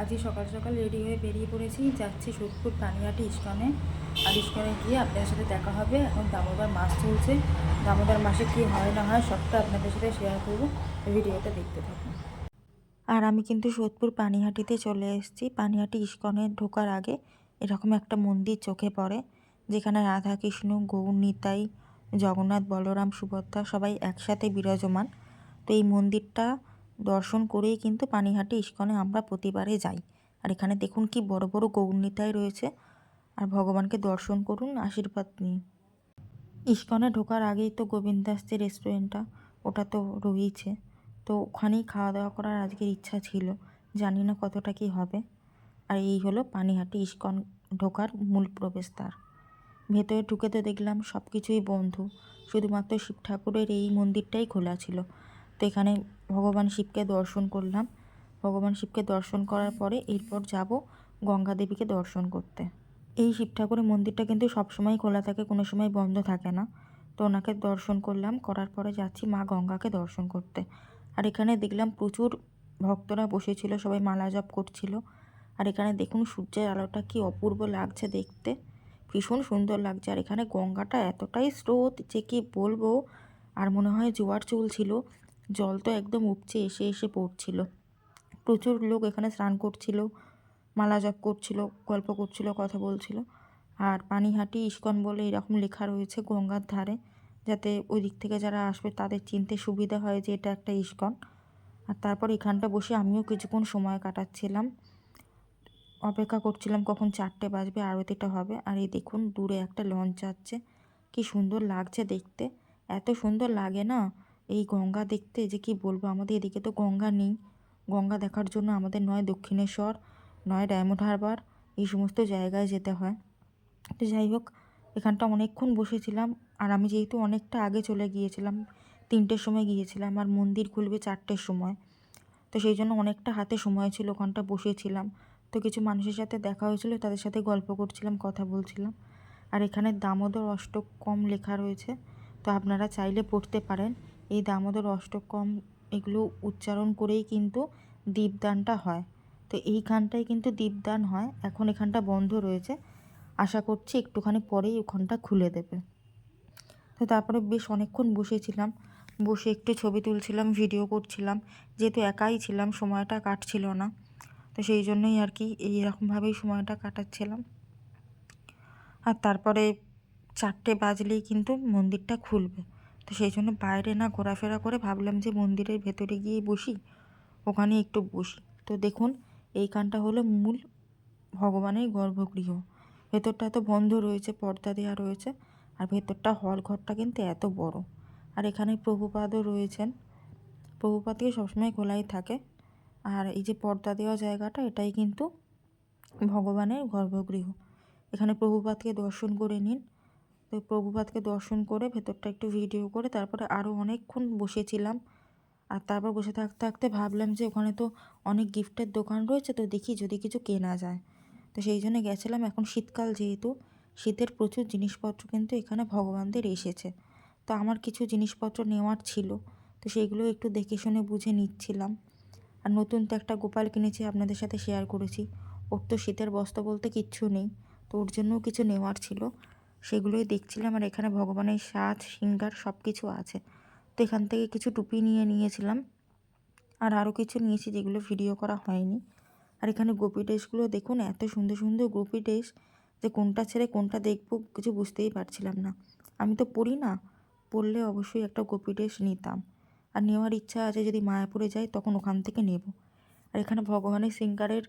আজকে সকাল সকাল রেডি হয়ে বেরিয়ে পড়েছি। যাচ্ছি সোদপুর পানিহাটি ইস্কনে। আর ইস্কনে গিয়ে আপনাদের সাথে দেখা হবে। এখন দামোদর মাস চলছে। দামোদর মাসে কী হয় না হয় সবটা আপনাদের সাথে শেয়ার করব। ভিডিওটা দেখতে থাকুন। আর আমি কিন্তু সোদপুর পানিহাটিতে চলে এসেছি। পানিহাটি ইস্কনে ঢোকার আগে এরকম একটা মন্দির চোখে পড়ে, যেখানে রাধা কৃষ্ণ গৌর, নিতাই, জগন্নাথ, বলরাম, সুভদ্রা সবাই একসাথে বিরাজমান। তো এই মন্দিরটা দর্শন করেই কিন্তু পানিহাটি ইস্কনে আমরা প্রতিবারে যাই। আর এখানে দেখুন কি বড় বড় গৌরনিতাই রয়েছে। আর ভগবানকে দর্শন করুন, আশীর্বাদ নিন। ইস্কনে ঢোকার আগেই তো গোবিন্দাস যে রেস্টুরেন্টটা, ওটা তো রয়েইছে। তো ওখানেই খাওয়া দাওয়া করার আজকের ইচ্ছা ছিল। জানি না কতটা কি হবে। আর এই হলো পানিহাটি ইস্কন ঢোকার মূল প্রবেশদ্বার। ভেতরে ঢুকে তো দেখলাম সব কিছুই বন্ধ। শুধুমাত্র শিব ঠাকুরের এই মন্দিরটাই খোলা ছিল। তো এখানে ভগবান শিবকে দর্শন করলাম। ভগবান শিবকে দর্শন করার পরে এরপর যাব গঙ্গা দেবীকে দর্শন করতে। এই শিব ঠাকুরের মন্দিরটা কিন্তু সবসময় খোলা থাকে, কোনো সময় বন্ধ থাকে না। তো ওনাকে দর্শন করলাম, করার পরে যাচ্ছি মা গঙ্গাকে দর্শন করতে। আর এখানে দেখলাম প্রচুর ভক্তরা বসেছিল, সবাই মালা জপ করছিল। আর এখানে দেখুন সূর্যের আলোটা কি অপূর্ব লাগছে দেখতে। ভীষণ সুন্দর লাগছে। আর এখানে গঙ্গাটা এতটাই স্রোত যে কি বলব? আর মনে হয় জোয়ার চলছিল। জল তো একদম উপচে এসে এসে পড়ছিল। প্রচুর লোক এখানে স্নান করছিল, মালা জপ করছিল, গল্প করছিল, কথা বলছিল। আর পানিহাটি ইস্কন বলে এরকম লেখা রয়েছে গঙ্গার ধারে, যাতে ওই দিক থেকে যারা আসবে তাদের চিনতে সুবিধা হয় যে এটা একটা ইস্কন। আর তারপর এখানটা বসে আমিও কিছুক্ষণ সময় কাটাচ্ছিলাম। অপেক্ষা করছিলাম কখন চারটে বাজবে আরতিটা হবে। আর এই দেখুন, দূরে একটা লঞ্চ যাচ্ছে। কি সুন্দর লাগছে দেখতে। এত সুন্দর লাগে না। এই গঙ্গা দেখতে যে কি বলব? আমাদের এদিকে তো গঙ্গা নেই। গঙ্গা দেখার জন্য আমাদের নয় দক্ষিণেশ্বর, নয় ডায়মন্ড হারবার, এই সমস্ত জায়গায় যেতে হয়। তো যাই হোক, এখানটা অনেকক্ষণ বসেছিলাম আর আমি যেহেতু অনেকটা আগে চলে গিয়েছিলাম, তিনটের সময় গিয়েছিলাম আর মন্দির খুলবে চারটের সময়। তো সেই জন্য অনেকটা হাতে সময় ছিল ওখানটা বসেছিলাম। তো কিছু মানুষের সাথে দেখা হয়েছিল, তাদের সাথে গল্প করছিলাম, কথা বলছিলাম। আর এখানে দামোদর অষ্টক কম লেখা রয়েছে, তো আপনারা চাইলে পড়তে পারেন। এই দামোদর অষ্টকম এগুলো উচ্চারণ করেই কিন্তু দীপদানটা হয়। তো এইখানটায় কিন্তু দীপদান হয়। এখন এখানটা বন্ধ রয়েছে। আশা করছি একটুখানি পরেই ওখানটা খুলে দেবে। তো তারপরে বেশ অনেকক্ষণ বসেছিলাম। বসে একটু ছবি তুলছিলাম, ভিডিও করছিলাম। যেহেতু একাই ছিলাম, সময়টা কাটছিল না। তো সেই জন্যই আর কি এইরকমভাবেই সময়টা কাটাচ্ছিলাম। আর তারপরে চারটে বাজলেই কিন্তু মন্দিরটা খুলবে। তো সেই জন্য বাইরে না ঘোরাফেরা করে ভাবলাম যে মন্দিরের ভেতরে গিয়ে বসি, ওখানে একটু বসি। তো দেখুন, এইখানটা হলো মূল ভগবানের গর্ভগৃহ। ভেতরটা তো বন্ধ রয়েছে, পর্দা দেওয়া রয়েছে, আর ভেতরটা হল ঘরটা কিন্তু এত বড়। আর এখানে প্রভুপাদও রয়েছেন। প্রভুপাদকে সবসময় খোলাই থাকে। আর এই যে পর্দা দেওয়া জায়গাটা, এটাই কিন্তু ভগবানের গর্ভগৃহ। এখানে প্রভুপাতকে দর্শন করে নিন। তো প্রভুপাতকে দর্শন করে ভেতরটা একটু ভিডিও করে তারপরে আরও অনেকক্ষণ বসেছিলাম। আর তারপর বসে থাকতে থাকতে ভাবলাম যে ওখানে তো অনেক গিফটের দোকান রয়েছে, তো দেখি যদি কিছু কেনা যায়। তো সেই জন্য গেছিলাম, এখন শীতকাল যেহেতু, শীতের প্রচুর জিনিসপত্র কিন্তু এখানে ভগবানদের এসেছে। তো আমার কিছু জিনিসপত্র নেওয়ার ছিল, তো সেইগুলো একটু দেখে শুনে বুঝে নিচ্ছিলাম। আর নতুন তো একটা গোপাল কিনেছি, আপনাদের সাথে শেয়ার করেছি। ওর তো শীতের বস্তা বলতে কিচ্ছু নেই, তো ওর জন্যও কিছু নেওয়ার ছিল। সেগুলোই দেখছিলাম আর এখানে ভগবানের সাজ সিঙ্গার সব কিছু আছে। তো এখান থেকে কিছু টুপি নিয়ে নিয়েছিলাম আর আরও কিছু নিয়েছি যেগুলো ভিডিও করা হয়নি। আর এখানে গোপী ড্রেসগুলো দেখুন, এত সুন্দর সুন্দর গোপী ড্রেস যে কোনটা ছেড়ে কোনটা দেখব কিছু বুঝতেই পারছিলাম না। আমি তো পড়ি না, পড়লে অবশ্যই একটা গোপী ড্রেস নিতাম। আর নেওয়ার ইচ্ছা আছে, যদি মায়াপুরে যাই তখন ওখান থেকে নেব। আর এখানে ভগবানের সিঙ্গারের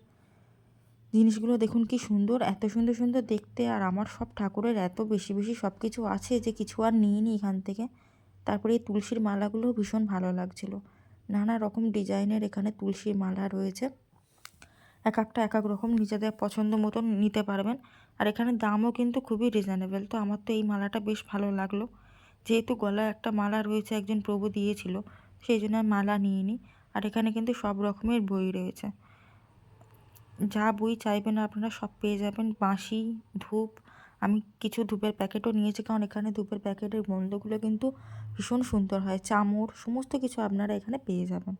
জিনিসগুলো দেখুন কি সুন্দর, এত সুন্দর সুন্দর দেখতে আর আমার সব ঠাকুরের এত বেশি বেশি সব কিছু আছে যে কিছু আর নিয়ে নিই এখান থেকে। তারপরে এই তুলসীর মালাগুলোও ভীষণ ভালো লাগছিল। নানা রকম ডিজাইনের এখানে তুলসীর মালা রয়েছে। এক একটা, এক এক রকম নিজেদের পছন্দ মতন নিতে পারবেন। আর এখানে দামও কিন্তু খুবই রিজনেবল তো আমার তো এই মালাটা বেশ ভালো লাগল। যেহেতু গলায় একটা মালা রয়েছে, একজন প্রভু দিয়েছিল, সেই জন্য মালা নিয়ে নিই আর এখানে কিন্তু সব রকমের বই রয়েছে। যা বই চাইবেন আপনারা সব পেয়ে যাবেন। বাঁশি, ধূপ, আমি কিছু ধূপের প্যাকেটও নিয়েছি, কারণ এখানে ধূপের প্যাকেটের গন্ধগুলো কিন্তু ভীষণ সুন্দর হয়। চামড় সমস্ত কিছু আপনারা এখানে পেয়ে যাবেন।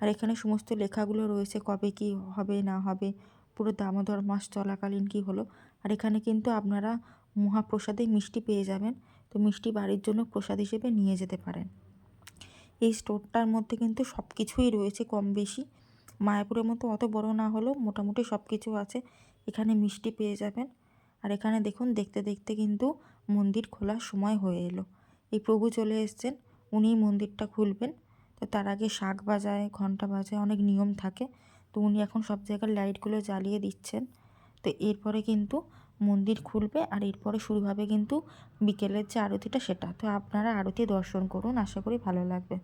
আর এখানে সমস্ত লেখাগুলো রয়েছে, কবে কি হবে, না হবে, পুরো দামোদর মাস চলাকালীন কি হলো। আর এখানে কিন্তু আপনারা মহাপ্রসাদে মিষ্টি পেয়ে যাবেন। তো মিষ্টি বাড়ির জন্য প্রসাদ হিসেবে নিয়ে যেতে পারেন। এই স্টোরটার মধ্যে কিন্তু সব কিছুই রয়েছে কম বেশি মায়াপুরের মতো অত বড় না হলেও মোটামুটি সব কিছু আছে। এখানে মিষ্টি পেয়ে যাবেন। আর এখানে দেখুন, দেখতে দেখতে কিন্তু মন্দির খোলার সময় হয়ে এলো। এই প্রভু চলে এসছেন, উনিই মন্দিরটা খুলবেন। তো তার আগে শাঁখ বাজায় ঘণ্টা বাজায় অনেক নিয়ম থাকে। তো উনি এখন সব জায়গার লাইটগুলো জ্বালিয়ে দিচ্ছেন। তো এরপরে কিন্তু মন্দির খুলবে আর এরপরে শুরু হবে কিন্তু বিকেলের যে আরতিটা সেটা। তো আপনারা আরতি দর্শন করুন, আশা করি ভালো লাগবে।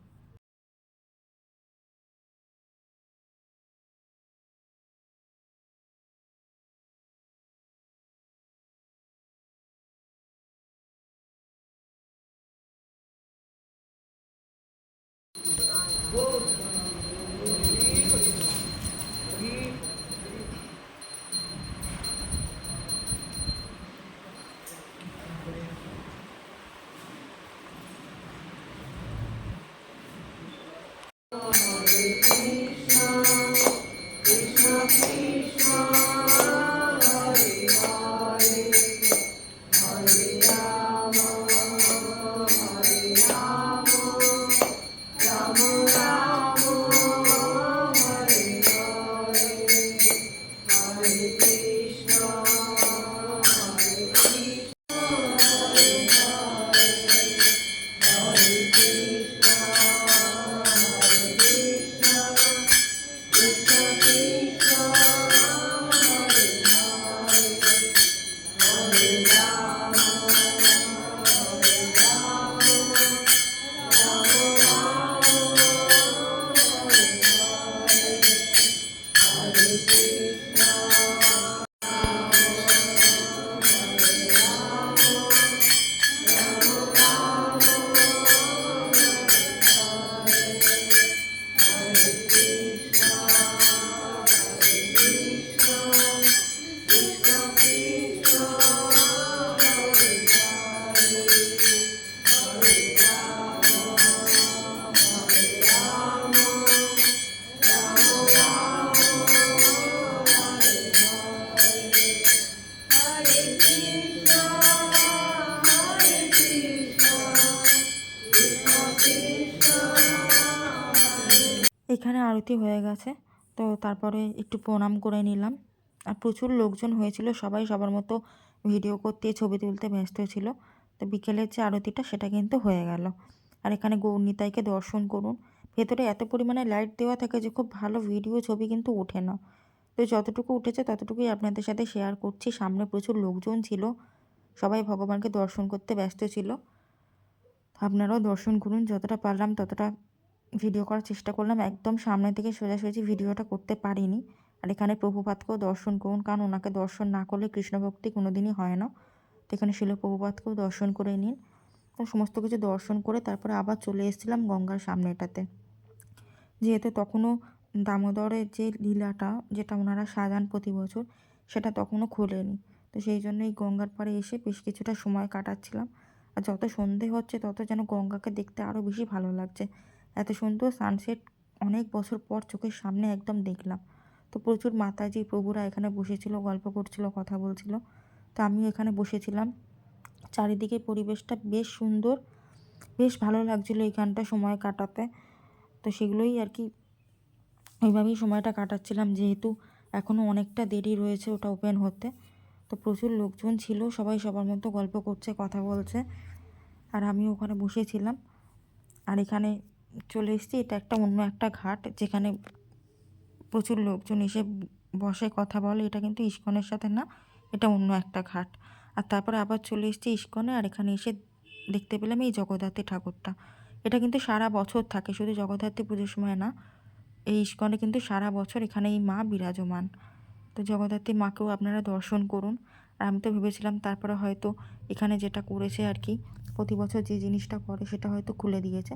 আরতি হয়ে গেছে। তো তারপরে একটু প্রণাম করে নিলাম। আর প্রচুর লোকজন হয়েছিল, সবাই সবার মতো ভিডিও করতে, ছবি তুলতে ব্যস্ত ছিল। তো বিকেলের যে আরতিটা, সেটা কিন্তু হয়ে গেল। আর এখানে গৌরনিতাইকে দর্শন করুন। ভেতরে এত পরিমাণে লাইট দেওয়া থাকে যে খুব ভালো ভিডিও ছবি কিন্তু ওঠে না। তো যতটুকু উঠেছে, ততটুকুই আপনাদের সাথে শেয়ার করছি। সামনে প্রচুর লোকজন ছিল। সবাই ভগবানকে দর্শন করতে ব্যস্ত ছিল। আপনারাও দর্শন করুন, যতটা পারলাম ততটা ভিডিও করার চেষ্টা করলাম। একদম সামনে থেকে সোজাসুজি ভিডিওটা করতে পারিনি। আর এখানে প্রভুপাতকেও দর্শন করুন, কারণ ওনাকে দর্শন না করলে কৃষ্ণ ভক্তি কোনো দিনই হয় না। তো এখানে শিল প্রভুপাতকেও দর্শন করে নিন। সমস্ত কিছু দর্শন করে তারপরে আবার চলে এসেছিলাম গঙ্গার সামনেটাতে। যেহেতু তখনও দামোদরের যে লীলাটা, যেটা ওনারা সাজান প্রতি বছর, সেটা তখনও খোলেনি। তো সেই জন্য এই গঙ্গার পাড়ে এসে বেশ কিছুটা সময় কাটাচ্ছিলাম। আর যত সন্ধে হচ্ছে, তত যেন গঙ্গাকে দেখতে আরও বেশি ভালো লাগছে। এত সুন্দর সানসেট অনেক বছর পর চোখের সামনে একদম দেখলাম। তো প্রচুর মাতাজি, প্রভুরা এখানে বসেছিল, গল্প করছিল, কথা বলছিল। তো আমিও এখানে বসেছিলাম। চারিদিকে পরিবেশটা বেশ সুন্দর, বেশ ভালো লাগছিল এখানটা সময় কাটাতে। তো সেগুলোই আর কি ওইভাবেই সময়টা কাটাচ্ছিলাম, যেহেতু এখনও অনেকটা দেরি রয়েছে ওটা ওপেন হতে। তো প্রচুর লোকজন ছিল, সবাই সবার মতো গল্প করছে, কথা বলছে। আর আমি ওখানে বসেছিলাম। আর এখানে চলে এসেছি। এটা একটা অন্য একটা ঘাট যেখানে প্রচুর লোকজন এসে বসে, কথা বলে। এটা কিন্তু ইস্কনের সাথে না, এটা অন্য একটা ঘাট। আর তারপরে আবার চলে এসেছি ইস্কনে, আর এখানে এসে দেখতে পেলাম এই জগদ্ধাত্রী ঠাকুরটা। এটা কিন্তু সারা বছর থাকে, শুধু জগদ্ধাত্রী পুজোর সময় না। এই ইস্কনে কিন্তু সারা বছর এখানে এই মা বিরাজমান। তো জগদ্ধাত্রী মাকেও আপনারা দর্শন করুন। আর আমি তো ভেবেছিলাম তারপরে হয়তো এখানে যেটা করেছে আর কি, প্রতি বছর যে জিনিসটা করে সেটা হয়তো খুলে দিয়েছে।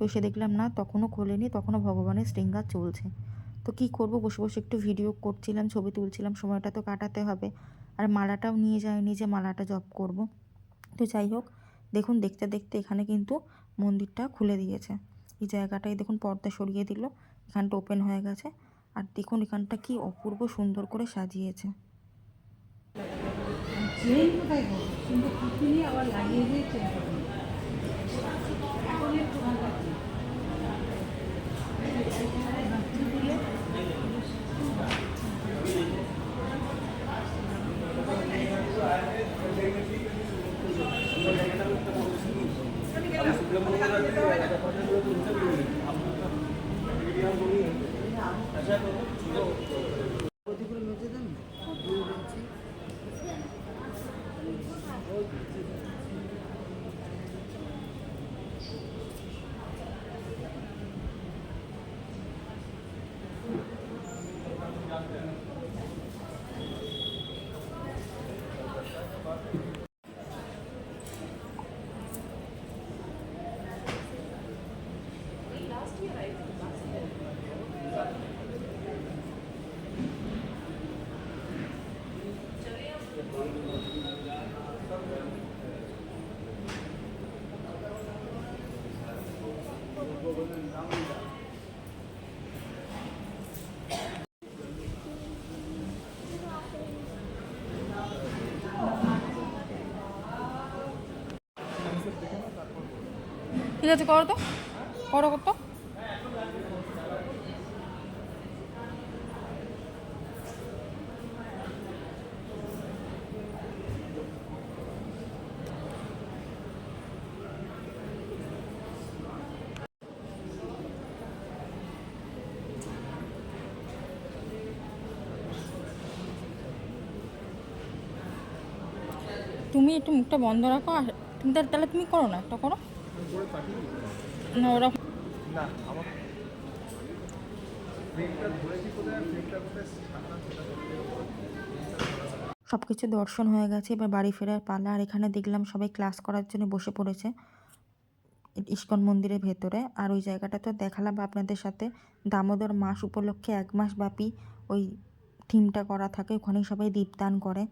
তো সে দেখলাম, না, তখনও খোলেনি, তখনও ভগবানের শৃঙ্গার চলছে। তো কী করব? বসে বসে একটু ভিডিও করছিলাম, ছবি তুলছিলাম, সময়টা তো কাটাতে হবে। আর মালাটাও নিয়ে যায়নি যে মালাটা জপ করব। তো যাই হোক, দেখুন, দেখতে দেখতে এখানে কিন্তু মন্দিরটা খুলে দিয়েছে। এই জায়গাটায় দেখুন, পর্দা সরিয়ে দিল, এখানটা ওপেন হয়ে গেছে। আর দেখুন, এখানটা কি অপূর্ব সুন্দর করে সাজিয়েছে। আবার লাগিয়ে দুই রয়েছে ঠিক আছে, করো তো। করো তো। তুমি একটু মুখটা বন্ধ রাখো আর তুমি তাহলে তুমি করো না, একটা করো। না ওরা না আমার সব কিছু দর্শন হয়ে গেছে এবার বাড়ি ফেরার পালা আর এখানে দেখলাম সবাই ক্লাস করার জন্য বসে পড়েছে ইস্কন মন্দিরের ভেতরে আর ওই জায়গাটা তো দেখালাম আপনাদের সাথে দামোদর মাস উপলক্ষে এক মাস ব্যাপী ওই থিমটা করা থাকে ওখানেই সবাই দীপদান করে।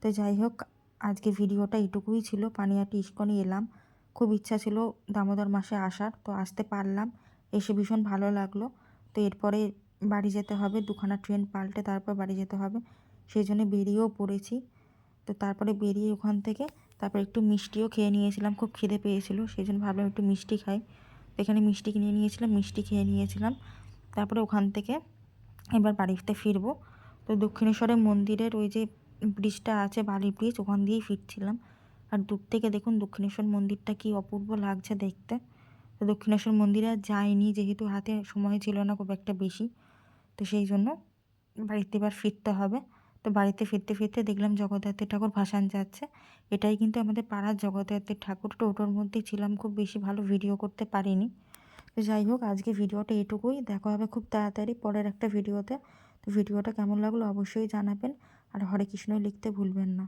তো যাই হোক আজকে ভিডিওটা এটুকুই ছিল পানিয়াটি ইস্কনে এলাম। খুব ইচ্ছা ছিল দামোদর মাসে আসার, তো আসতে পারলাম। এসে ভীষণ ভালো লাগল। তো এরপরে বাড়ি যেতে হবে, দুখানা ট্রেন পাল্টে তারপর বাড়ি যেতে হবে। সেই জন্য বেরিয়েও পড়েছি। তো তারপরে বেরিয়ে ওখান থেকে তারপর একটু মিষ্টিও খেয়ে নিয়েছিলাম, খুব খিদে পেয়েছিল, সেই জন্য ভাবলাম একটু মিষ্টি খাই। তো এখানে মিষ্টি কিনে নিয়েছিলাম, মিষ্টি খেয়ে নিয়েছিলাম। তারপরে ওখান থেকে এবার বাড়িতে ফিরবো। তো দক্ষিণেশ্বরের মন্দিরের ওই যে ব্রিজটা আছে বালি ব্রিজ, ওখান দিয়েই ফিরছিলাম। আর দূর থেকে দেখুন দক্ষিণেশ্বর মন্দিরটা কি অপূর্ব লাগছে দেখতে। তো দক্ষিণেশ্বর মন্দিরে আর যাইনি, যেহেতু হাতে সময় ছিল না খুব একটা বেশি। তো সেই জন্য বাড়িতে এবার ফিরতে হবে। তো বাড়িতে ফিরতে ফিরতে দেখলাম জগদ্ধাত্রী ঠাকুর ভাসান যাচ্ছে। এটাই কিন্তু আমাদের পাড়ার জগদ্ধাত্রী ঠাকুর। টোটোর মধ্যেই ছিলাম, খুব বেশি ভালো ভিডিও করতে পারিনি। তো যাই হোক, আজকে ভিডিওটা এটুকুই। দেখা হবে খুব তাড়াতাড়ি পরের একটা ভিডিওতে। তো ভিডিওটা কেমন লাগল অবশ্যই জানাবেন। আর হরে কৃষ্ণ লিখতে ভুলবেন না।